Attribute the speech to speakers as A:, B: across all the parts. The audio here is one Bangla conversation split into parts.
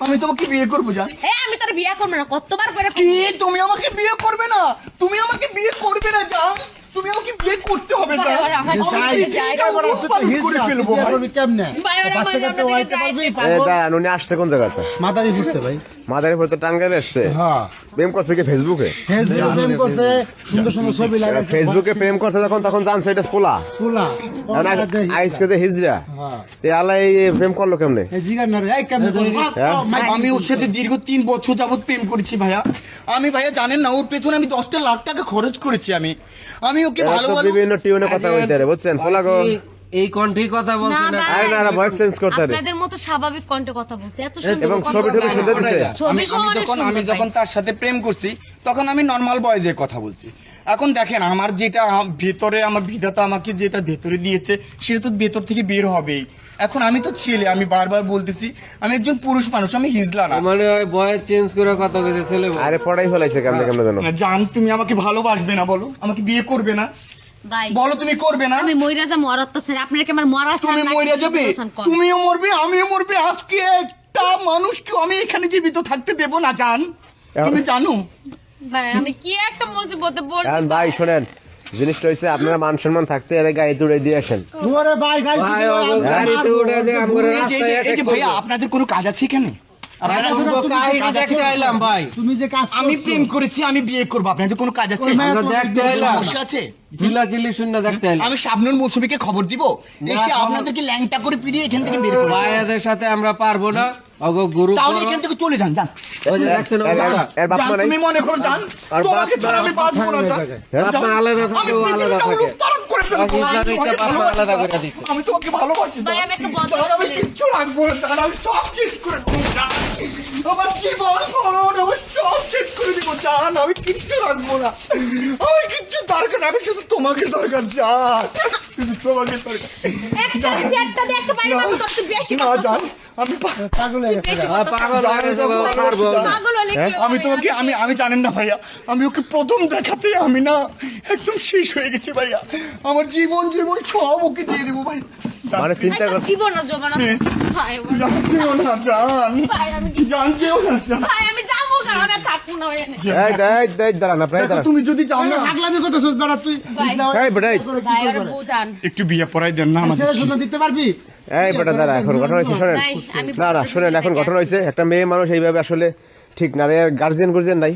A: আমি তোমাকে বিয়ে করব জান।
B: এ আমি তোর বিয়ে করব না কতবার করে
A: কি? তুমি আমাকে বিয়ে করবে না? তুমি আমাকে বিয়ে করবে না জান? আমাকে বিয়ে করতে হবে আমি
C: উনি আসছে কোন জায়গাতে?
D: মাদারি ঘুরতে ভাই।
C: টাঙ্গাইলে
D: হ্যাঁ।
C: প্রেম করছে কি ফেসবুকে
D: ফেসবুক প্রেম করছে সুন্দর সুন্দর ছবি লাগাইছে
C: ফেসবুকে প্রেম করছে যখন তখন জানছে এটা পোলা।
D: পোলা।
C: আইসকে যে হিজরা। তে আল্লাহ এই প্রেম করল কেমনে?
D: এই জিগার না রে এই কেমনে করব? ও, মাই-
A: আমি ওর সাথে দীর্ঘ তিন বছর যাবত প্রেম করেছি ভাইয়া। আমি ভাইয়া জানেন না ওর পেছনে আমি দশটা লাখ টাকা খরচ করেছি আমি। আমি ওকে
C: এরা
A: ভালো
C: তো বিভিন্ন টিউনে কথা বলতে রে বুঝছেন? পোলা গো।
E: এই- এই কণ্ঠে কথা বলছে না
C: আরে না না ভয়েস চেঞ্জ করতে রে
B: আপনাদের মতো স্বাভাবিক কণ্ঠে কথা বলছে এত সুন্দর
C: এবং ছবি টবি সুন্দর দিছে?
A: আমি যখন আমি যখন তার সাথে প্রেম করছি তখন আমি নর্মাল বয়েজে কথা বলছি। এখন দেখেন আমার যেটা ভিতরে ভেতরে আমার বিধাতা আমাকে যেটা ভেতরে দিয়েছে সেটা তো ভেতর থেকে বের হবেই। এখন আমি তো ছেলে আমি বারবার বলতেছি আমি একজন পুরুষ মানুষ আমি হিজলা না।
E: মানে ওই বয়স চেঞ্জ করে কথা কইছে ছেলে
C: আরে পড়াই ফেলাইছে কেমনে কেমনে জানো?
A: জান তুমি আমাকে ভালোবাসবে না বলো। আমাকে বিয়ে করবে না। বলো তুমি করবে না।
B: আমি মইরা যা মরাত তো স্যার আপনার কি আমার মরা
A: তুমি মরে যাবে? তুমিও মরবে আমিও মরবে। আজকে একটা মানুষ মানুষকে আমি এখানে জীবিত থাকতে দেব না জান। তুমি জানো?
B: ভাই আমি কি একটা মুসিবতে পড়ছি
C: ভাই শোনেন। জিনিসটা হয়েছে আপনারা মান সম্মান থাকতে এর গায়ে দৌড়ে দিয়ে আসেন।
A: আপনাদের কোনো কাজ আছে এখানে? আপনারা-
D: কাজ আছে না,
E: আমরা
D: তুমি
E: কাহিনী
D: কাজ আছে?
E: দেখতে আইলাম ভাই।
D: তুমি যে কাজ
A: আমি। প্রেম করেছি আমি বিয়ে করব আপনাদের কোনো কাজ আছে। সমস্যা আছে?
E: শূন্য দেখতে
A: আমি শাবনুর মৌসুমীকে খবর দিব। এসে আপনাদেরকে ল্যাংটা করে পিড়িয়ে এখান থেকে বের করব
E: ভাইয়াদের সাথে আমরা পারব না। অগো গুরু
A: তাহলে এখান থেকে চলে যান যান।
E: ওই যে দেখছেন
C: এর-
E: ওরা।
C: এর- এর বাপ
A: যান, তুমি মনে করো যান। তোমাকে ছাড়া আমি বাঁচবো না যান।
E: বাপ আলাদা
A: আমি
E: থাকে ও আলাদা থাকে।
A: আমি তোমাকে ভালোবাসি। আমি। কিচ্ছু রাখব না আমি সব শেষ করে আমার জীবন আমার সব শেষ করে দিব জান আমি কিচ্ছু রাখব না। আমি কিচ্ছু দরকার আমি শুধু তোমাকে দরকার জান। তোমাকে দরকার। জান। আমি
D: পাগল হয়ে গেছে
E: পাগল। হয়ে
A: আমি তোমাকে আমি আমি জানেন না ভাইয়া। আমি ওকে প্রথম দেখাতে আমি না একদম শেষ হয়ে গেছি ভাইয়া। আমার জীবন জীবন সব ওকে দিয়ে দেবো ভাই
C: মানে চিন্তা
B: আচ্ছা, জীবন না। জবান
A: না জান।
B: ভাই, আমি কি-
A: জানতেও না জান। তুমি যদি যাও না।
D: পাগলামি করতেছিস বেটা তুই
C: এই বেটা, এই।
D: করে কি
B: ভাই,
D: করবে
B: বুঝান।
A: একটু বিয়ে পড়াই দেন না আমাদের
D: ছেলে দিতে পারবি?
C: এই বেটা দাঁড়া এখন ঘটনা হয়েছে শোনেন। না না শোনেন এখন ঘটনা হয়েছে একটা মেয়ে মানুষ এইভাবে আসলে ঠিক না গার্জিয়ান গুর্জিয়ান নাই।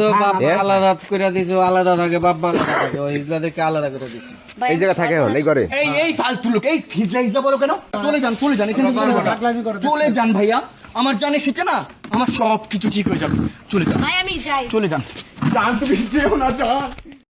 E: তো
D: বাপ
C: হ্যাঁ?
E: আলাদা করে দিছে আলাদা থাকে বাপ মা আলাদা থাকে ওই হিজলাদেরকে আলাদা করে দিছে
C: এই জায়গা থাকে এখন এই ঘরে।
A: এই এই ফালতু লোক এই ফিজলা ইজলা বলো কেন? চলে যান চলে যান এখান থেকে চলে যান।
D: পাগলামি করে
A: চলে যান ভাইয়া। আমার জান এসেছে না? আমার সব কিছু ঠিক হয়ে যাবে। চলে যান।
B: আমি যাই।
A: চলে যান। জান তুমি যেও না জান